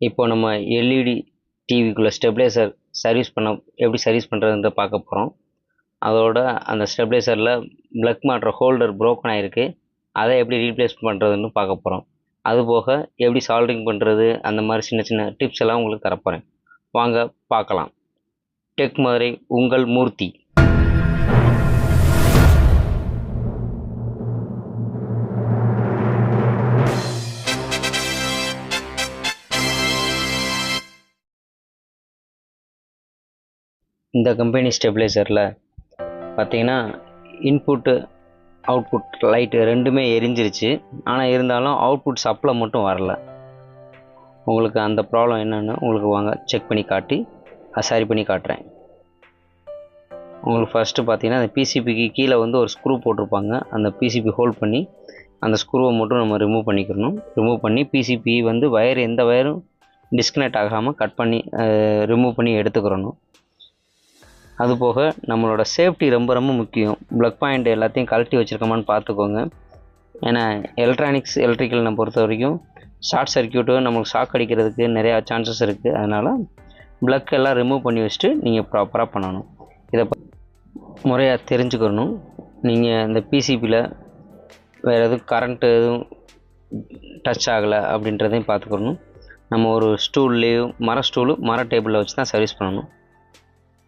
இப்போ நம்ம LED டிவிக்குள்ளே stabiliser service பண்ண எப்படி சர்வீஸ் பண்ணுறதுன்ற பார்க்க போகிறோம் அதோட அந்த ஸ்டெபிளைசரில் ப்ளக் மாட்டுற ஹோல்டர் ப்ரோக்கன் ஆகிருக்கு அதை எப்படி ரீப்ளேஸ் பண்ணுறதுன்னு பார்க்க போகிறோம் அதுபோக எப்படி சால்ட்ரிங் பண்ணுறது அந்த மாதிரி சின்ன சின்ன டிப்ஸ் எல்லாம் உங்களுக்கு தரப்போகிறேன் வாங்க பார்க்கலாம். டெக் மதுரை உங்கள் மூர்த்தி. இந்த கம்பெனி ஸ்டெபிலைசரில் பார்த்தீங்கன்னா இன்புட்டு அவுட்புட் லைட்டு ரெண்டுமே எரிஞ்சிருச்சு. ஆனால் இருந்தாலும் அவுட்புட் சப்ளை மட்டும் வரல. உங்களுக்கு அந்த ப்ராப்ளம் என்னென்னு உங்களுக்கு வாங்க செக் பண்ணி காட்டி அதை சரி பண்ணி காட்டுறேன். உங்களுக்கு ஃபஸ்ட்டு பார்த்தீங்கன்னா அந்த பிசிபிக்கு கீழே வந்து ஒரு ஸ்க்ரூ போட்டிருப்பாங்க. அந்த பிசிபி ஹோல்ட் பண்ணி அந்த ஸ்க்ரூவை மட்டும் நம்ம ரிமூவ் பண்ணிக்கணும். ரிமூவ் பண்ணி பிசிபி வந்து வயர் எந்த வயரும் டிஸ்கனெக்ட் ஆகாமல் கட் பண்ணி ரிமூவ் பண்ணி எடுத்துக்கிறணும். அதுபோக நம்மளோட சேஃப்டி ரொம்ப ரொம்ப முக்கியம். ப்ளக் பாயிண்ட் எல்லாத்தையும் கழட்டி வச்சுருக்கோமான்னு பார்த்துக்கோங்க. ஏன்னா எலக்ட்ரானிக்ஸ் எலக்ட்ரிக்கல்னை பொறுத்த வரைக்கும் ஷார்ட் சர்க்கியூட்டு நமக்கு ஷாக் அடிக்கிறதுக்கு நிறையா சான்சஸ் இருக்குது அதனால் ப்ளக் எல்லாம் ரிமூவ் பண்ணி வச்சுட்டு நீங்கள் ப்ராப்பராக பண்ணணும். இதை முறையாக தெரிஞ்சுக்கணும். நீங்கள் இந்த பிசிபியில் வேறு எதுவும் கரண்ட்டு எதுவும் டச் ஆகலை அப்படின்றதையும் பார்த்துக்கணும். நம்ம ஒரு ஸ்டூல்லேயும் மர ஸ்டூலு மர டேபிளில் வச்சு தான் சர்வீஸ் பண்ணணும்.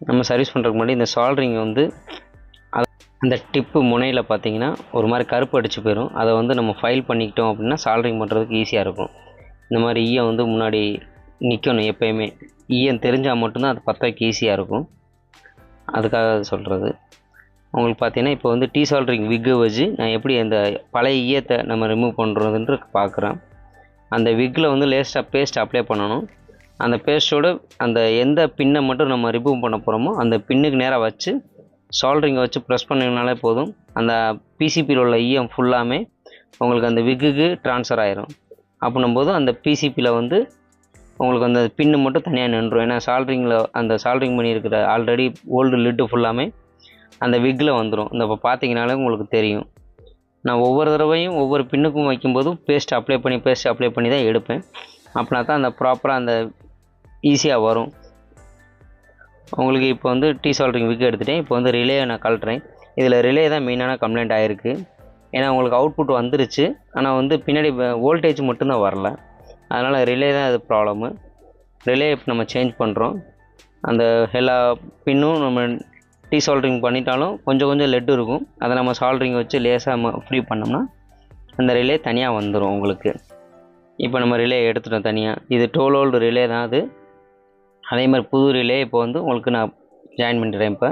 நம்ம சர்வீஸ் பண்ணுறதுக்கு முன்னாடி இந்த சால்ட்ரிங் வந்து அந்த டிப்பு முனையில் பார்த்தீங்கன்னா ஒரு மாதிரி கருப்பு அடிச்சு போயிடும் அதை வந்து நம்ம ஃபைல் பண்ணிக்கிட்டோம் அப்படின்னா சால்ட்ரிங் பண்ணுறதுக்கு ஈஸியாக இருக்கும். இந்த மாதிரி ஈயம் வந்து முன்னாடி நிற்கணும் எப்பயுமே. ஈயம் தெரிஞ்சால் மட்டும்தான் அது பற்ற வைக்க ஈஸியாக இருக்கும். அதுக்காக சொல்கிறது உங்களுக்கு பார்த்தீங்கன்னா இப்போ வந்து டீ சால்ட்ரிங் விக்கு வச்சு நான் எப்படி அந்த பழைய ஈயத்தை நம்ம ரிமூவ் பண்ணுறதுன்ற பார்க்குறேன் அந்த விக்கில் வந்து லேஸ்ட்டாக பேஸ்ட் அப்ளை பண்ணணும். அந்த பேஸ்ட்டோட அந்த எந்த பின்னை மட்டும் நம்ம ரிமூவ் பண்ண போகிறோமோ அந்த பின்னுக்கு நேராக வச்சு சால்ட்ரிங்கை வச்சு ப்ரெஸ் பண்ணிங்கனாலே போதும். அந்த பிசிபியில் உள்ள ஈயம் ஃபுல்லாமே உங்களுக்கு அந்த விக்குக்கு ட்ரான்ஸ்ஃபர் ஆயிரும். அப்படின்னும்போது அந்த பிசிபியில் வந்து உங்களுக்கு அந்த பின்னு மட்டும் தனியாக நின்றுடும் ஏன்னா சால்ட்ரிங்கில் அந்த சால்ட்ரிங் பண்ணியிருக்கிற ஆல்ரெடி ஓல்டு லிட்டு ஃபுல்லாமே அந்த விக்கில் வந்துடும் இந்த இப்போ பார்த்தீங்கனாலே உங்களுக்கு தெரியும். நான் ஒவ்வொரு தடவையும் ஒவ்வொரு பின்னுக்கும் வைக்கும்போதும் பேஸ்ட் அப்ளை பண்ணி பேஸ்ட் அப்ளை பண்ணி தான் எடுப்பேன். அப்படின்னா தான் அந்த ப்ராப்பராக அந்த ஈஸியாக வரும். உங்களுக்கு இப்போ வந்து டீ சால்ட்ரிங் விக்கு எடுத்துகிட்டேன் இப்போ வந்து ரிலேயை நான் கழட்டுறேன். இதில் ரிலே தான் மெயினான கம்ப்ளைண்ட் ஆகிருக்கு ஏன்னா உங்களுக்கு அவுட்புட் வந்துருச்சு. ஆனால் வந்து பின்னாடி வோல்டேஜ் மட்டும்தான் வரல. அதனால் ரிலே தான் அது ப்ராப்ளமு ரிலே இப்போ நம்ம சேஞ்ச் பண்ணுறோம் அந்த எல்லா பின்னும் நம்ம டீ சால்ட்ரிங் பண்ணிட்டாலும் கொஞ்சம் கொஞ்சம் லெட்டு இருக்கும். அதை நம்ம சால்ட்ரிங் வச்சு லேசாக ஃப்ரீ பண்ணோம்னா அந்த ரிலே தனியாக வந்துடும் உங்களுக்கு. இப்போ நம்ம ரிலே எடுத்துட்டோம் தனியாக இது டோல் ஓல்டு ரிலே தான் அது. அதே மாதிரி புது ரிலே இப்போ வந்து உங்களுக்கு நான் ஜாயின் பண்ணிடுறேன் இப்போ.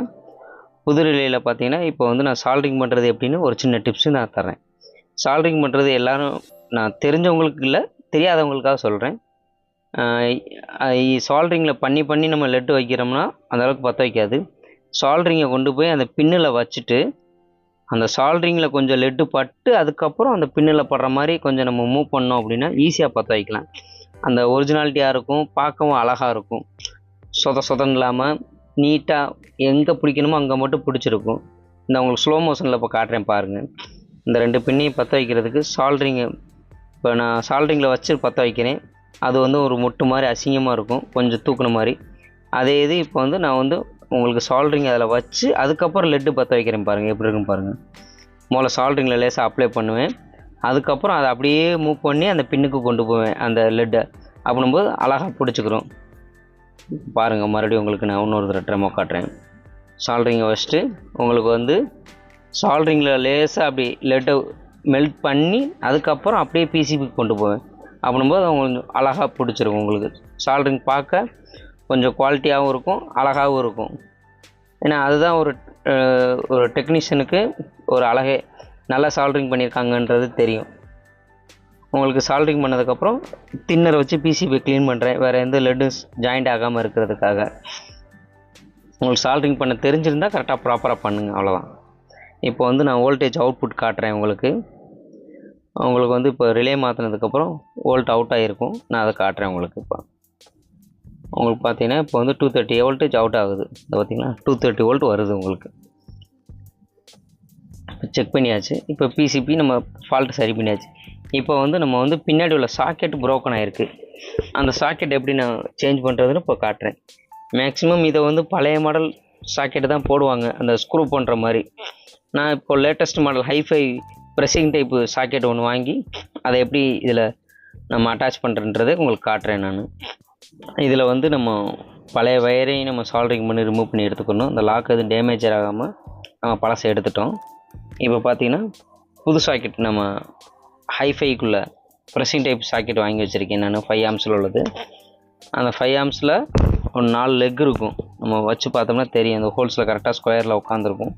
புது ரிலேயில் பார்த்தீங்கன்னா இப்போ வந்து நான் சால்ட்ரிங் பண்ணுறது எப்படின்னு ஒரு சின்ன டிப்ஸு நான் தர்றேன். சால்ட்ரிங் பண்ணுறது எல்லாரும் நான் தெரிஞ்சவங்களுக்கு இல்லை தெரியாதவங்களுக்காக சொல்கிறேன் சால்ட்ரிங்கில் பண்ணி பண்ணி நம்ம லெட்டு வைக்கிறோம்னா அந்தளவுக்கு பற்ற வைக்காது. சால்ட்ரிங்கை கொண்டு போய் அந்த பின்னில் வச்சுட்டு அந்த சால்ட்ரிங்கில் கொஞ்சம் லெட்டு பட்டு அதுக்கப்புறம் அந்த பின்னில் படுற மாதிரி கொஞ்சம் நம்ம மூவ் பண்ணோம் அப்படின்னா ஈஸியாக பற்ற வைக்கலாம். அந்த ஒரிஜினாலிட்டியாக இருக்கும் பார்க்கவும் அழகாக இருக்கும். சொத சொதன்னு இல்லாமல் நீட்டாக எங்கே பிடிக்கணுமோ அங்கே மட்டும் பிடிச்சிருக்கும். இந்த உங்களுக்கு ஸ்லோ மோஷனில் இப்போ காட்டுறேன் பாருங்கள் இந்த ரெண்டு பின்னையும் பற்ற வைக்கிறதுக்கு சால்ட்ரிங்கு இப்போ நான் சால்ட்ரிங்கில் வச்சு பற்ற வைக்கிறேன். அது வந்து ஒரு முட்டு மாதிரி அசிங்கமாக இருக்கும். கொஞ்சம் தூக்குன மாதிரி. அதே இது இப்போ வந்து நான் வந்து உங்களுக்கு சால்ட்ரிங் அதில் வச்சு அதுக்கப்புறம் லெட்டு பற்ற வைக்கிறேன் பாருங்கள் எப்படி இருக்குன்னு பாருங்கள் முதல்ல சால்ட்ரிங்கில் லேசாக அப்ளை பண்ணுவேன். அதுக்கப்புறம் அதை அப்படியே மூவ் பண்ணி அந்த பின்னுக்கு கொண்டு போவேன். அந்த லெட்டை அப்படின்போது அழகாக பிடிச்சிக்கிறோம். பாருங்கள் மறுபடியும் உங்களுக்கு நான் இன்னொரு தடவை ட்ரெமோ காட்டுறேன். சால்ட்ரிங்கை வச்சுட்டு உங்களுக்கு வந்து சால்ட்ரிங்கில் லேசாக அப்படி லெட்டை மெல்ட் பண்ணி அதுக்கப்புறம் அப்படியே பிசிபிக்கு கொண்டு போவேன். அப்படின்போது உங்களுக்கு அழகாக பிடிச்சிருக்கும் உங்களுக்கு. சால்ட்ரிங் பார்க்க கொஞ்சம் குவாலிட்டியாகவும் இருக்கும் அழகாகவும் இருக்கும். ஏன்னா அதுதான் ஒரு ஒரு டெக்னீஷியனுக்கு ஒரு அழகே. நல்லா சால்ட்ரிங் பண்ணியிருக்காங்கன்றது தெரியும். உங்களுக்கு சால்ட்ரிங் பண்ணதுக்கப்புறம் தின்னரை வச்சு பிசிபி க்ளீன் பண்ணுறேன் வேறு எந்த லெட்டும் ஜாயிண்ட் ஆகாமல் இருக்கிறதுக்காக. உங்களுக்கு சால்ட்ரிங் பண்ண தெரிஞ்சிருந்தால் கரெக்டாக ப்ராப்பராக பண்ணுங்கள் அவ்வளோதான் இப்போ வந்து நான் வோல்டேஜ் அவுட்புட் காட்டுறேன் உங்களுக்கு. உங்களுக்கு வந்து இப்போ ரிலே மாற்றினதுக்கப்புறம் வோல்ட் அவுட் ஆகிருக்கும் நான் அதை காட்டுறேன் உங்களுக்கு இப்போ. உங்களுக்கு பார்த்தீங்கன்னா இப்போ வந்து டூ தேர்ட்டி வோல்டேஜ் அவுட் ஆகுது. இதை பார்த்தீங்கன்னா டூ தேர்ட்டி வோல்ட் வருது உங்களுக்கு. செக் பண்ணியாச்சு. இப்போ பிசிபி நம்ம ஃபால்ட் சரி பண்ணியாச்சு. இப்போ வந்து நம்ம வந்து பின்னாடி உள்ள சாக்கெட் ப்ரோக்கன் ஆகிருக்கு அந்த சாக்கெட் எப்படி நான் சேஞ்ச் பண்ணுறதுன்னு இப்போ காட்டுறேன். மேக்ஸிமம் இதை வந்து பழைய மாடல் சாக்கெட்டு தான் போடுவாங்க. அந்த ஸ்க்ரூ பண்ணுற மாதிரி. நான் இப்போ latest model hifi pressing type socket ஒன்று வாங்கி அதை எப்படி இதில் நம்ம அட்டாச் பண்ணுறன்றதை உங்களுக்கு காட்டுறேன் நான். இதில் வந்து நம்ம பழைய வயரையும் நம்ம சால்ட்ரிங் பண்ணி ரிமூவ் பண்ணி எடுத்துக்கணும். அந்த லாக் எதுவும் டேமேஜர் ஆகாமல் நம்ம பழசை எடுத்துட்டோம். இப்போ பார்த்தீங்கன்னா புது சாக்கெட் நம்ம ஹைஃபைக்குள்ளே ப்ரெஸ்ஸிங் டைப் சாக்கெட் வாங்கி வச்சுருக்கேன் நான். ஃபைவ் ஆம்ஸில் உள்ளது. அந்த ஃபைவ் ஆம்ஸில் ஒரு நாலு லெக் இருக்கும். நம்ம வச்சு பார்த்தோம்னா தெரியும். அந்த ஹோல்ஸில் கரெக்டாக ஸ்கொயரில் உட்காந்துருக்கும்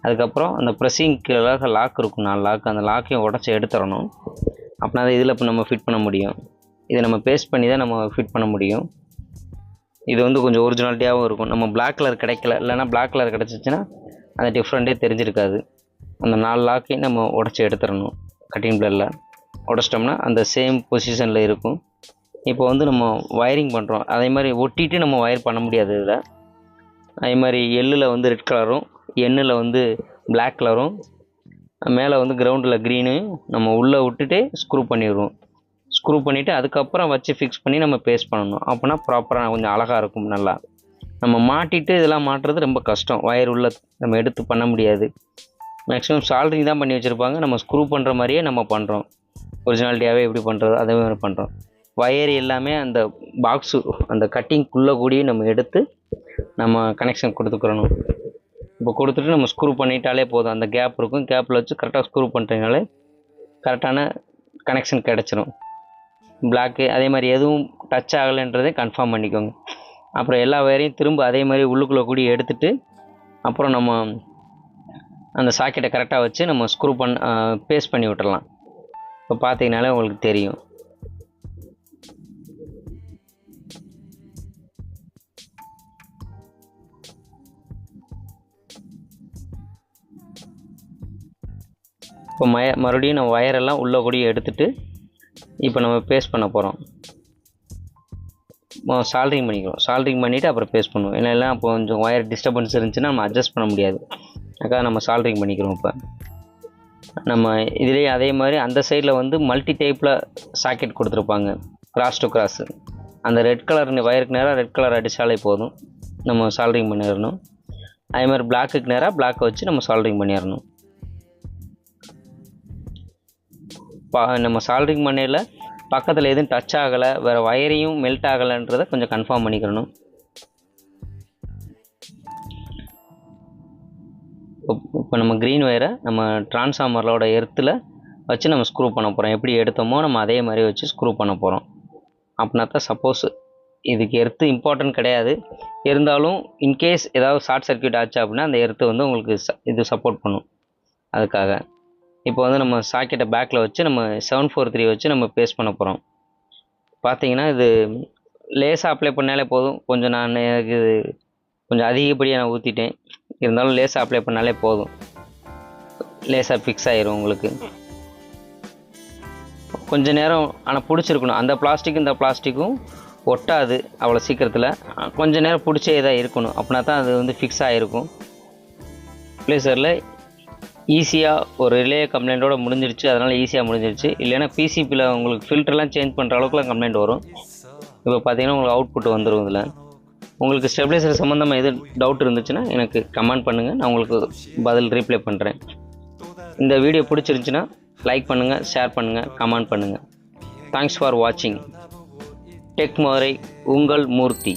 அதுக்கப்புறம் அந்த ப்ரெஸ்ஸிங் கீழாக லாக் இருக்கும். நாலு லாக் அந்த லாக்கையும் உடச்சி எடுத்துடணும். அப்படின்னா அதை இதில் இப்போ நம்ம ஃபிட் பண்ண முடியும். இதை நம்ம பேஸ்ட் பண்ணி தான் நம்ம ஃபிட் பண்ண முடியும். இது வந்து கொஞ்சம் ஒரிஜினாலிட்டியாகவும் இருக்கும். நம்ம பிளாக் கலர் கிடைக்கல. இல்லைன்னா பிளாக் கலர் கிடச்சிச்சின்னா அந்த டிஃப்ரெண்ட்டே தெரிஞ்சிருக்காது. அந்த நாலு லாக்கையும் நம்ம உடச்சி எடுத்துடணும். கட்டிங் பிளேடில் உடச்சிட்டோம்னா அந்த சேம் பொசிஷனில் இருக்கும். இப்போ வந்து நம்ம வயரிங் பண்ணுறோம் அதே மாதிரி ஒட்டிட்டு நம்ம ஒயர் பண்ண முடியாது இதில். அதே மாதிரி எள்ளில் வந்து ரெட் கலரும் எண்ணில் வந்து பிளாக் கலரும் மேலே வந்து கிரவுண்டில் க்ரீனு நம்ம உள்ளே விட்டுட்டு ஸ்க்ரூ பண்ணிடுவோம் ஸ்க்ரூ பண்ணிவிட்டு அதுக்கப்புறம் வச்சு ஃபிக்ஸ் பண்ணி நம்ம பேஸ்ட் பண்ணணும். அப்போனா ப்ராப்பராக கொஞ்சம் அழகாக இருக்கும் நல்லா. நம்ம மாட்டிட்டு இதெல்லாம் மாட்டுறது ரொம்ப கஷ்டம். ஒயர் உள்ள நம்ம எடுத்து பண்ண முடியாது. மேக்ஸிமம் சால்ட்ரிங் தான் பண்ணி வச்சுருப்பாங்க. நம்ம ஸ்க்ரூ பண்ணுற மாதிரியே நம்ம பண்ணுறோம் ஒரிஜினாலிட்டியாகவே எப்படி பண்ணுறது அதே மாதிரி பண்ணுறோம் வயர் எல்லாமே அந்த பாக்ஸு அந்த கட்டிங்குள்ளே கூடிய நம்ம எடுத்து நம்ம கனெக்ஷன் கொடுத்துக்கிறணும் இப்போ கொடுத்துட்டு நம்ம ஸ்க்ரூ பண்ணிட்டாலே போதும். அந்த கேப் இருக்கும். கேப்பில் வச்சு கரெக்டாக ஸ்க்ரூ பண்ணுறதுனாலே கரெக்டான கனெக்ஷன் கிடச்சிரும். பிளாக்கு அதே மாதிரி எதுவும் டச் ஆகலைன்றதே கன்ஃபார்ம் பண்ணிக்கோங்க. அப்புறம் எல்லா வயரையும் திரும்ப அதே மாதிரி உள்ளுக்குள்ளே கூடி எடுத்துகிட்டு அப்புறம் நம்ம அந்த சாக்கெட்டை கரெக்டாக வச்சு நம்ம ஸ்க்ரூ பண்ண பேஸ்ட் பண்ணி விட்டுடலாம் இப்போ பார்த்தீங்கனாலே உங்களுக்கு தெரியும். இப்போ மய மறுபடியும் நம்ம ஒயரெல்லாம் உள்ளே கூடிய எடுத்துகிட்டு இப்போ நம்ம பேஸ்ட் பண்ண போகிறோம் சால்ட்ரிங் பண்ணிக்கிறோம். சால்ட்ரிங் பண்ணிவிட்டு அப்புறம் பேஸ்ட் பண்ணுவோம். ஏன்னா எல்லாம் கொஞ்சம் ஒயர் டிஸ்டர்பன்ஸ் இருந்துச்சுன்னா நம்ம அட்ஜஸ்ட் பண்ண முடியாது. அதுக்காக நம்ம சால்ட்ரிங் பண்ணிக்கிறோம் இப்போ. நம்ம இதுலேயே அதே மாதிரி அந்த சைடில் வந்து மல்டி டைப்பில் சாக்கெட் கொடுத்துருப்பாங்க. கிராஸ் டு கிராஸு அந்த ரெட் கலர் வயருக்கு நேராக ரெட் கலர் அடித்தாலே போதும். நம்ம சால்ட்ரிங் பண்ணிடணும். அதே மாதிரி பிளாக்குக்கு நேராக பிளாக்கை வச்சு நம்ம சால்ட்ரிங் பண்ணிடணும். பா நம்ம சால்ட்ரிங் பண்ணையில் பக்கத்தில் எதுவும் டச் ஆகலை வேறு ஒயரையும் மெல்ட் ஆகலைன்றதை கொஞ்சம் கன்ஃபார்ம் பண்ணிக்கிறணும் இப்போ நம்ம க்ரீன் ஒயரை நம்ம டிரான்ஸ்ஃபார்மரோட எர்த்தில் வச்சு நம்ம ஸ்க்ரூ பண்ண போகிறோம் எப்படி எடுத்தோமோ நம்ம அதே மாதிரி வச்சு ஸ்க்ரூ பண்ண போகிறோம் அப்படின்னா தான் சப்போஸ் இதுக்கு எர்த்து இம்பார்ட்டன்ட் கிடையாது. இருந்தாலும் இன்கேஸ் ஏதாவது ஷார்ட் சர்க்கியூட் ஆச்சு அப்படின்னா அந்த எர்த்து வந்து உங்களுக்கு இது சப்போர்ட் பண்ணும். அதுக்காக. இப்போ வந்து நம்ம சாக்கெட்டை பேக்கில் வச்சு நம்ம செவன் ஃபோர் த்ரீ வச்சு நம்ம பேஸ்ட் பண்ண போகிறோம் பார்த்தீங்கன்னா இது லேசாக அப்ளை பண்ணாலே போதும். கொஞ்சம் நான் எனக்கு இது கொஞ்சம் அதிகப்படியாக நான் ஊற்றிட்டேன் இருந்தாலும் லேசாக அப்ளை பண்ணாலே போதும். லேசாக ஃபிக்ஸ் ஆயிரும் உங்களுக்கு. கொஞ்ச நேரம் ஆனால் பிடிச்சிருக்கணும். அந்த பிளாஸ்டிக்கும் இந்த பிளாஸ்டிக்கும் ஒட்டாது அவ்வளோ சீக்கிரத்தில். கொஞ்ச நேரம் பிடிச்சே தான் இருக்கணும். அப்படின்னா தான் அது வந்து ஃபிக்ஸ் ஆகிருக்கும் ப்ளேசரில் ஈஸியாக ஒரு ரிலே கம்ப்ளைண்ட்டோட முடிஞ்சிருச்சு. அதனால் ஈஸியாக முடிஞ்சிருச்சு. இல்லைன்னா பிசிபியில் உங்களுக்கு ஃபில்டர்லாம் சேஞ்ச் பண்ணுற அளவுக்குலாம் கம்ப்ளைண்ட் வரும். இப்போ பார்த்தீங்கன்னா உங்களுக்கு அவுட்புட் வந்துடும் இதில். உங்களுக்கு ஸ்டெபிலைசர் சம்மந்தமாக எது டவுட் இருந்துச்சுன்னா எனக்கு கமெண்ட் பண்ணுங்கள் நான் உங்களுக்கு பதில் ரீப்ளை பண்ணுறேன் இந்த வீடியோ பிடிச்சிருந்துச்சுன்னா லைக் பண்ணுங்கள் ஷேர் பண்ணுங்கள் கமெண்ட் பண்ணுங்கள் தேங்க்ஸ் ஃபார் வாட்சிங் டெக் மதுரை உங்கள் மூர்த்தி.